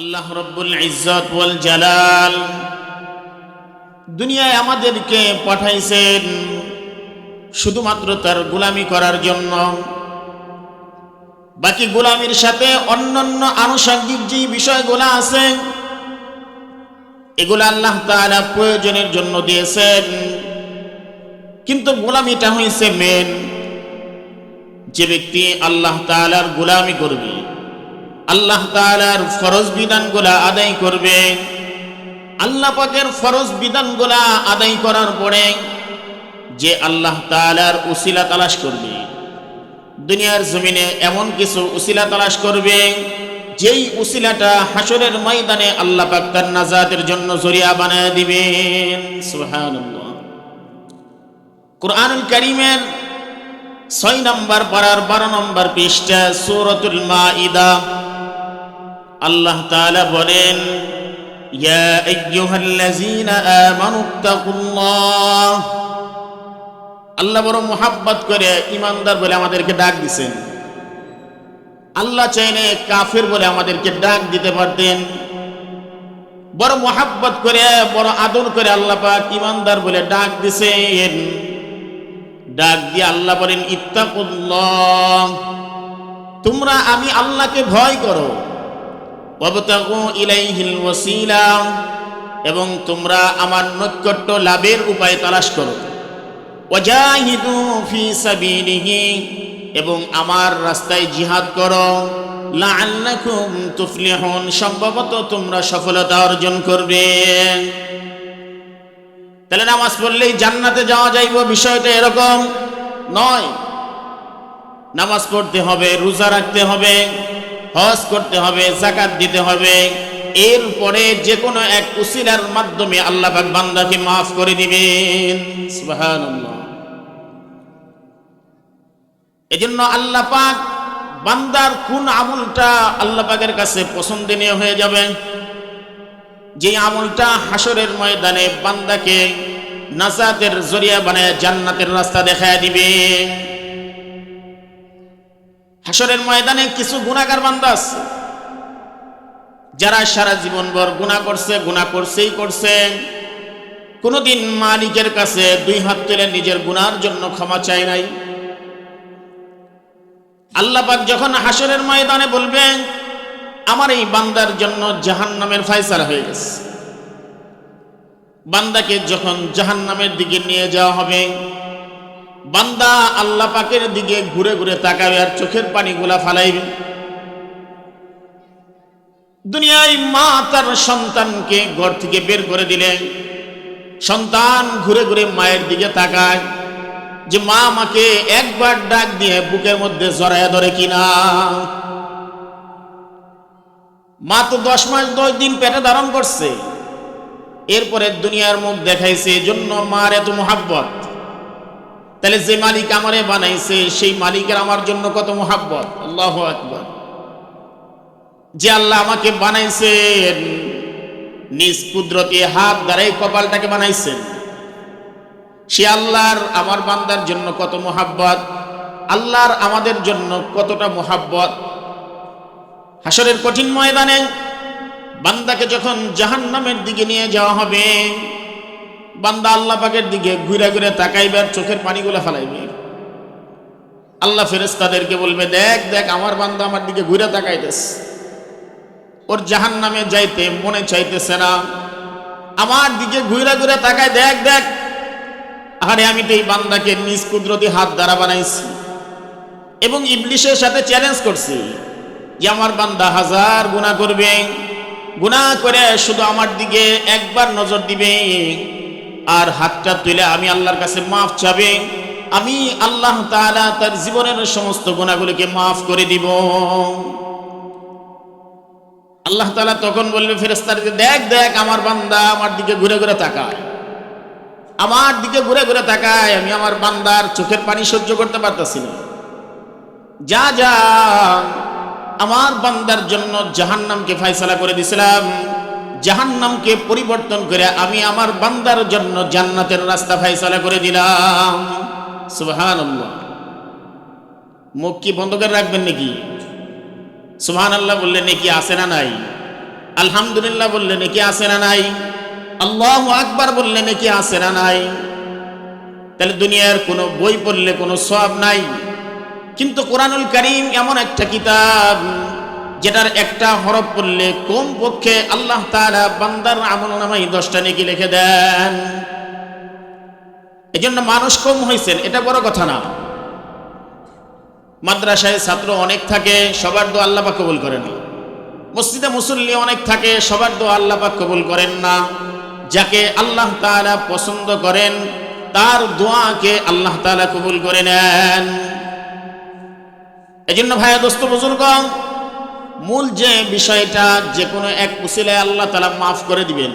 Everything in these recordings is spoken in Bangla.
আল্লাহ রব্বুল ইজ্জত ওয়াল জালাল দুনিয়ায় আমাদেরকে পাঠাইছেন শুধুমাত্র তার গোলামি করার জন্য। বাকি গোলামির সাথে অন্যান্য আনুষঙ্গিক যে বিষয়গুলো আছে, এগুলো আল্লাহ তাআলা প্রয়োজনের জন্য দিয়েছেন। কিন্তু গোলামিটা হয়েছে মেন যে ব্যক্তি আল্লাহ তাআলার গোলামি করবে। আল্লাহ তাআলার ফরজ বিধানগুলা আদায় করবে। আল্লাহ পাকের ফরজ বিধানগুলা আদায় করার পরে যে আল্লাহ তাআলার উসিলা তালাশ করবে, দুনিয়ার জমিনে এমন কিছু উসিলা তালাশ করবে, যেই উসিলাটা হাসরের ময়দানে আল্লাহ পাক তার নাজাতের জন্য জরিয়া বানায় দিবেন। সুবহানাল্লাহ। কোরআনুল কারীমের ছয় নম্বর পাড়ার বারো নম্বর পৃষ্ঠা সূরাতুল মাইদা আল্লাহ তাআলা বলেন, ইয়া আল্লাহ বড় মোহাব্বত করে ইমানদার বলে আমাদেরকে ডাক দিছেন। আল্লাহ চাইলে কাফের বলে আমাদেরকে ডাক দিতে পারতেন। বড় মোহাব্বত করে, বড় আদর করে আল্লাহ পাক ইমানদার বলে ডাক দিছেন। ডাক দিয়ে আল্লাহ বলেন, ইত্তাকুল্লাহ, তোমরা আমি আল্লাহকে ভয় করো। এবং তোমরা আমার নৈকট্য লাভের উপায় তালাশ করো। এবং আমার রাস্তায় জিহাদ করো। লাআল্লাকুম তুফলিহুন, সম্ভবত তোমরা সফলতা অর্জন করবে। তাহলে নামাজ পড়লেই জান্নাতে যাওয়া যাইব, বিষয়টা এরকম নয়। নামাজ পড়তে হবে, রোজা রাখতে হবে। হজ করতে হবে, জাকাত দিতে হবে। এরপরে যে কোনো এক উসিলার মাধ্যমে আল্লাহ পাক বান্দাকে মাফ করে দিবেন। সুবহানাল্লাহ। এজন্য আল্লাহ পাক বান্দার কোন আমলটা আল্লাহ পাকের কাছে পছন্দনীয় হয়ে যাবে? যে আমলটা হাসরের ময়দানে বান্দাকে নাজাতের জরিয়া বানায় জান্নাতের রাস্তা দেখায় দিবে। হাসরের ময়দানে কিছু গুণাগার বান্দা আছে, যারা সারা জীবনভর গুণা করছে গুণা করছেই করছে। কোনোদিন মালিকের কাছে দুই হাত তুলে নিজের গুনার জন্য ক্ষমা চায় নাই। আল্লাহ পাক যখন হাসরের ময়দানে বলবেন, আমার এই বান্দার জন্য জাহান নামের ফায়সালা হয়ে গেছে। বান্দাকে যখন জাহান নামের দিকে নিয়ে যাওয়া হবে বান্দা আল্লাহ পাকের দিকে ঘুরে ঘুরে তাকাবে আর চোখের পানিগুলা ফালাইবে। দুনিয়ায় মা তার সন্তানকে ঘর থেকে বের করে দিলেন সন্তান ঘুরে ঘুরে মায়ের দিকে তাকায় যে মা আমাকে একবার ডাক দিয়ে বুকের মধ্যে জড়ায় ধরে কিনা। মা তো দশ মাস দশ দিন পেটে ধারণ করছে। এরপরে দুনিয়ার মুখ দেখাইছে, এজন্য মার এত মোহাব্বত। তাহলে যে মালিক আমারে বানাইছে, সেই মালিকের আমার জন্য কত মোহাব্বত। আল্লাহ আকবর। যে আল্লাহ আমাকে বানাইছেন, নিজ কুদরতি হাত দ্বারাই কপালটাকে বানাইছেন, সে আল্লাহর আমার বান্দার জন্য কত মোহাব্বত, আল্লাহর আমাদের জন্য কতটা মোহাব্বত। হাসরের কঠিন ময়দানে বান্দাকে যখন জাহান্নামের দিকে নিয়ে যাওয়া হবে বান্দা আল্লাহ পাকের দিকে ঘুরে ঘুরে তাকাইবে আর চোখের পানিগুলো ফেলাইবে। আল্লাহ ফেরেস্তাদেরকে বলবে, দেখ দেখ, আমার বান্দা আমার দিকে ঘুরে তাকাইতেছে। ওর জাহান নামে যাইতে মনে চাইতেছে না। আমার দিকে ঘুরে ঘুরে তাকায়, দেখ দেখ। আরে, আমি তো এই বান্দাকে নিজ কুদরতি হাত দ্বারা বানাইছি এবং ইবলিশের সাথে চ্যালেঞ্জ করছি যে আমার বান্দা হাজার গুণা করবে। গুণা করে শুধু আমার দিকে একবার নজর দিবে। আর হাতটা তুলে আমি আল্লাহর কাছে মাফ চাবে, আমি আল্লাহ তাআলা তার জীবনের সমস্ত গুণাগুলিকে মাফ করে দিব। আল্লাহ তাআলা তখন বলবে ফেরেস্তারকে দেখ দেখ, আমার বান্দা আমার দিকে ঘুরে ঘুরে তাকায়। আমার দিকে ঘুরে ঘুরে তাকায়, আমি আমার বান্দার চোখের পানি সহ্য করতে পারতেছি না। যা যা, আমার বান্দার জন্য জাহান্নামকে ফায়সালা করে দিছিলাম। জাহান্নামকে পরিবর্তন করে আমি আমার বান্দার জন্য জান্নাতের রাস্তা ফায়সালা করে দিলাম। সুবহানাল্লাহ। মুখ কি বন্ধ করে রাখবেন নাকি? সুবহানাল্লাহ বললে নাকি আছে না নাই? আলহামদুলিল্লাহ বললে নাকি আছে না নাই? আল্লাহ আকবার বললে নাকি আছে না নাই? তাহলে দুনিয়ার কোনো বই পড়লে কোনো সব নাই। কিন্তু কোরআনুল করিম এমন একটা কিতাব যেটার একটা হরফ পড়লে কম পক্ষে আল্লাহ তাআলা বান্দার আমল নামাই দশটা নেকি লিখে দেন। এজন্য মানুষ কম হয়েছেন এটা বড় কথা না। মাদ্রাসায় ছাত্র অনেক থাকে, সবার দো আল্লাহ পাক কবুল করেন না। মসজিদে মুসল্লি অনেক থাকে, সবার দো আল্লাহ পাক কবুল করেন না। যাকে আল্লাহ তাআলা পছন্দ করেন, তার দোয়াকে আল্লাহ তাআলা কবুল করে নেন। এজন্য ভাইয়া, দোস্ত, বুজুর্গ মূল যে বিষয়টা যে কোনো এক উসিলায় আল্লাহ তালা মাফ করে দিবেন।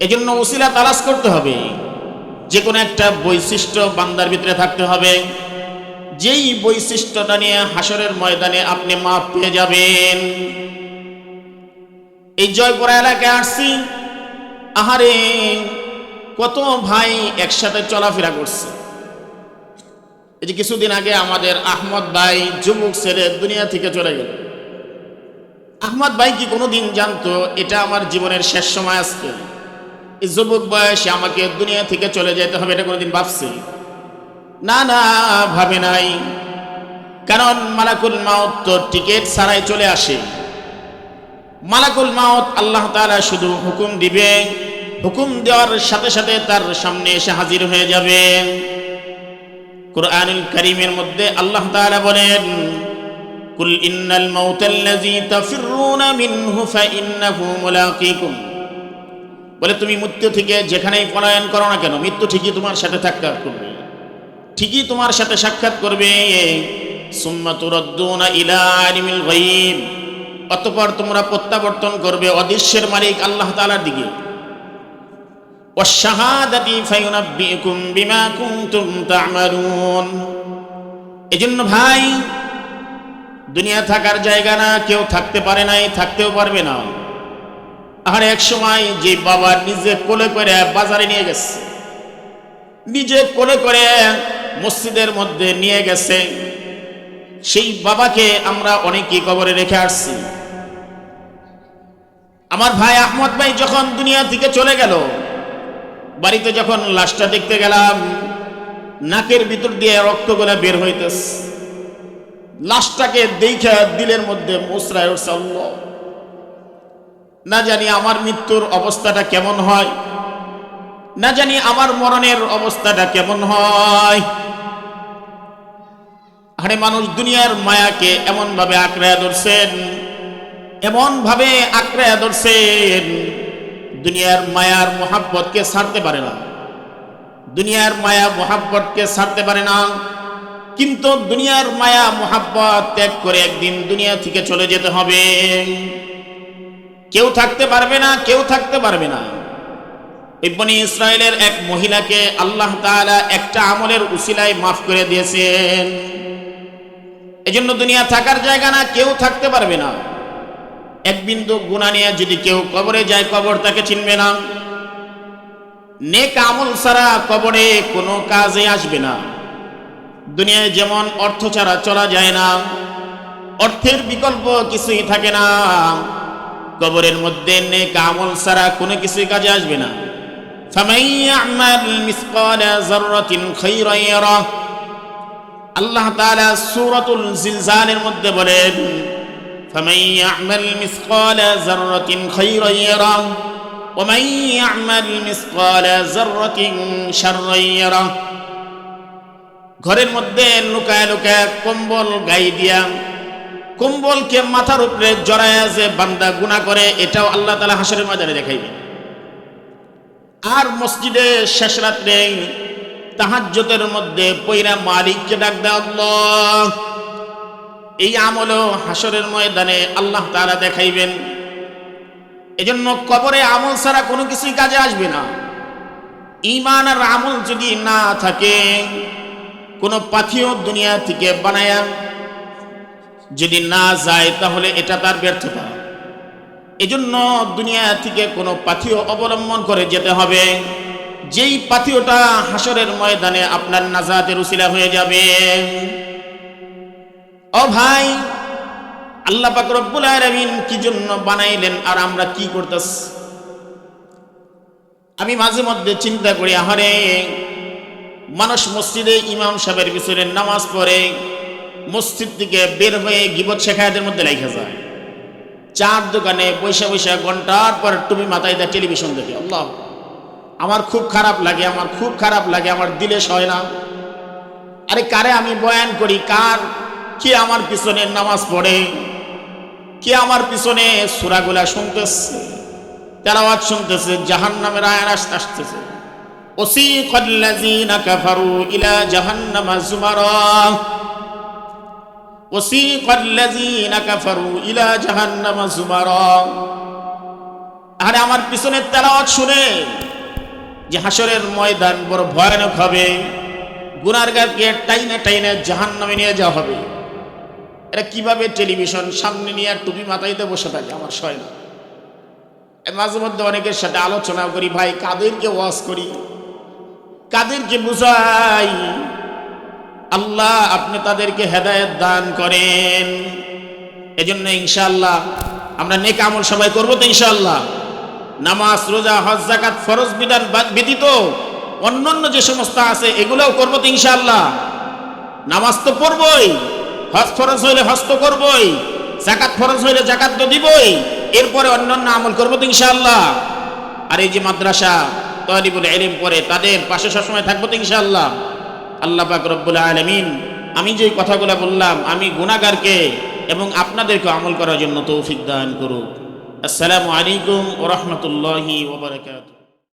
এজন্য উসিলা তালাশ করতে হবে। যে কোনো একটা বৈশিষ্ট্য বান্দার ভিতরে থাকতে হবে। যেই বৈশিষ্ট্যটা নিয়ে হাসরের ময়দানে আপনি মাপ পেয়ে যাবেন। এই জয়পুরা এলাকায় আসছি। আহারে, কত ভাই একসাথে চলাফেরা করছে। এই যে কিছুদিন আগে আমাদের আহমদ ভাই যুবক ছেলে দুনিয়া থেকে চলে গেল। আহমদ ভাই কি কোনোদিন জানতো এটা আমার জীবনের শেষ সময় আজকে? এই যুবক বয়সে আমাকে দুনিয়া থেকে চলে যেতে হবে এটা কোনোদিন ভাবছি? না না, ভাবে নাই। কারণ মালাকুল মাউত তো টিকিট ছাড়াই চলে আসে। মালাকুল মাউত আল্লাহ তাআলা শুধু হুকুম দিবে। হুকুম দেওয়ার সাথে সাথে তার সামনে এসে হাজির হয়ে যাবে। কোরআনুল করিমের মধ্যে আল্লাহ তাআলা বলেন, কুল ইন্নাল মাউতাল্লাযী তাফিররুনা মিনহু ফাইন্নাহু মুলাকীকুম। বলে, তুমি মৃত্যু থেকে যেখানেই পলায়ন করো না কেন, মৃত্যু ঠিকই তোমার সাথে সাক্ষাৎ করবে। ঠিকই তোমার সাথে সাক্ষাৎ করবে। সুম্মা তুরাদ্দুনা ইলা আলিমিল গায়ব। অতঃপর তোমরা প্রত্যাবর্তন করবে অদৃশ্যের মালিক আল্লাহ তাআলার দিকে। এজন্য ভাই, দুনিয়া থাকার জায়গা না, কেউ থাকতে পারে নাই, থাকতেও পারবে না। আর এক সময় যে বাবা নিজে কোলে করে বাজারে নিয়ে গেছে, নিজে কোলে করে মসজিদের মধ্যে নিয়ে গেছে, সেই বাবাকে আমরা অনেকেই কবরে রেখে আসছি। আমার ভাই আহমদ ভাই যখন দুনিয়া থেকে চলে গেল বাড়িতে যখন লাশটা দেখতে গেলাম, নাকের ভিতর দিয়ে রক্ত রক্তগুলা বের হইতেছে। লাশটাকে দেখে দিলের মধ্যে মুসরায় উঠছে না জানি আমার মৃত্যুর অবস্থাটা কেমন হয়, না জানি আমার মরণের অবস্থাটা কেমন হয়। আরে মানুষ দুনিয়ার মায়াকে এমন ভাবে আঁকড়ায় ধরছেন এমন ভাবে আঁকড়ায় ধরছেন দুনিয়ার মায়ার মোহাব্বতকে ছাড়তে পারে না। দুনিয়ার মায়া মোহাব্বতকে ছাড়তে পারে না। কিন্তু দুনিয়ার মায়া মোহাব্বত ত্যাগ করে একদিন দুনিয়া থেকে চলে যেতে হবে। কেউ থাকতে পারবে না, কেউ থাকতে পারবে না। ইবনি ইসরায়েলের এক মহিলাকে আল্লাহ তাআলা একটা আমলের উসিলায় মাফ করে দিয়েছেন। এজন্য দুনিয়া থাকার জায়গা না, কেউ থাকতে পারবে না। এক বিন্দু গুণা নিয়ে যদি কেউ কবরে যায়, কবর তাকে চিনবে না। নেক আমল ছাড়া কবরে কোনো কাজে আসবে না। দুনিয়ায় যেমন অর্থ ছাড়া চলা যায় না, অর্থের বিকল্প কিছুই থাকে না। কবরের মধ্যে নেক আমল ছাড়া কোনো কিছুই কাজে আসবে না। আল্লাহ সুরতুল জিলজানের মধ্যে বলেন فمن يعمل مثقال ذرة خيرا يره ومن يعمل مثقال ذرة شرا يره ঘরের মধ্যে লুকায় লুকায় কম্বল গাই দিয়া কম্বলকে মাথার উপরে জড়ায় যে বান্দা গুণা করে এটাও আল্লাহ তালা হাসরের মাজারে দেখাইবে আর মসজিদে শেষ রাত্রে তাহাজ্জতের মধ্যে পৈরা মালিককে ডাক দেয় আল্লাহ এই আমলও হাসরের ময়দানে আল্লাহ তারা দেখাইবেন। এজন্য কবরে আমল ছাড়া কোনো কিছুই কাজে আসবে না। ইমান আর আমল যদি না থাকে, কোনো পাখিও দুনিয়া থেকে বানায়া যদি না যায়, তাহলে এটা তার ব্যর্থতা। এজন্য দুনিয়া থেকে কোনো পাথিও অবলম্বন করে যেতে হবে। যেই পাথিওটা হাসরের ময়দানে আপনার নাজাতের উসিলা হয়ে যাবে। ও ভাই, আল্লাহ পাক রব্বুল আলামিন কি জন্য বানাইলেন আর আমরা কি করতেছি আমি মাঝে মধ্যে চিন্তা করি, আহারে, মানুষ মসজিদে ইমাম সাহেবের পিছনে নামাজ পড়ে, মসজিদ থেকে বের হয়ে গিবত শেখায়তের মধ্যে লেখা যায়। চার দোকানে পয়সা পয়সা ঘণ্টার পর টুপি মাথায় দেয় টেলিভিশন দেখে। আল্লাহ, আমার খুব খারাপ লাগে, আমার খুব খারাপ লাগে, আমার দিলে সয় না। আরে কারে আমি বয়ান করি, কার কে আমার পিছনে নামাজ পড়ে কে আমার পিছনে সুরাগুলা শুনতেছে তেলাওয়াত শুনতেছে জাহান নামের আয়ার আসতে আসতেছে وسيق الذين كفروا إلى جهنم زمرا وسيق الذين كفروا إلى جهنم زمرا আরে আমার পিছনের তেলাওয়াত শুনে যে হাসরের ময়দান বড় ভয়ানক হবে গুনারগারকে টাইনে টাইনে জাহান নামে নিয়ে যাওয়া হবে এটা কীভাবে টেলিভিশন সামনে নিয়ে আর টুপি মাথাইতে বসে থাকে? আমার সয় না। মাঝে মধ্যে অনেকের সাথে আলোচনা করি, ভাই, কাদেরকে ওয়াজ করি? কাদেরকে বুঝাই? আল্লাহ, আপনি তাদেরকে হেদায়েত দান করেন। এজন্য ইনশাআল্লাহ আমরা নেক আমল সবাই করব তো ইনশাআল্লাহ। নামাজ, রোজা, হজ জাকাত ফরজ, বিধান ব্যতীত অন্যান্য যে সমস্ত আছে, এগুলোও করব তো ইনশাআল্লাহ। নামাজ তো পড়বই। হজ ফরজ হইলে হজ তো করবই জাকাত ফরজ হইলে জাকাত তো দিবই, এরপরে অন্যান্য আমল করব তো ইনশাআল্লাহ। আর এই যে মাদ্রাসা তলিবুল এলিম পরে তাদের পাশে সবসময় থাকব তো ইনশাআল্লাহ। আল্লাহ পাক রব্বুল আলমিন, আমি যে কথাগুলো বললাম, আমি গুণাগারকে এবং আপনাদেরকে আমল করার জন্য তৌফিক দান করুক। আসসালামু আলাইকুম ও রহমতুল্লাহি ওবরাকাতুহ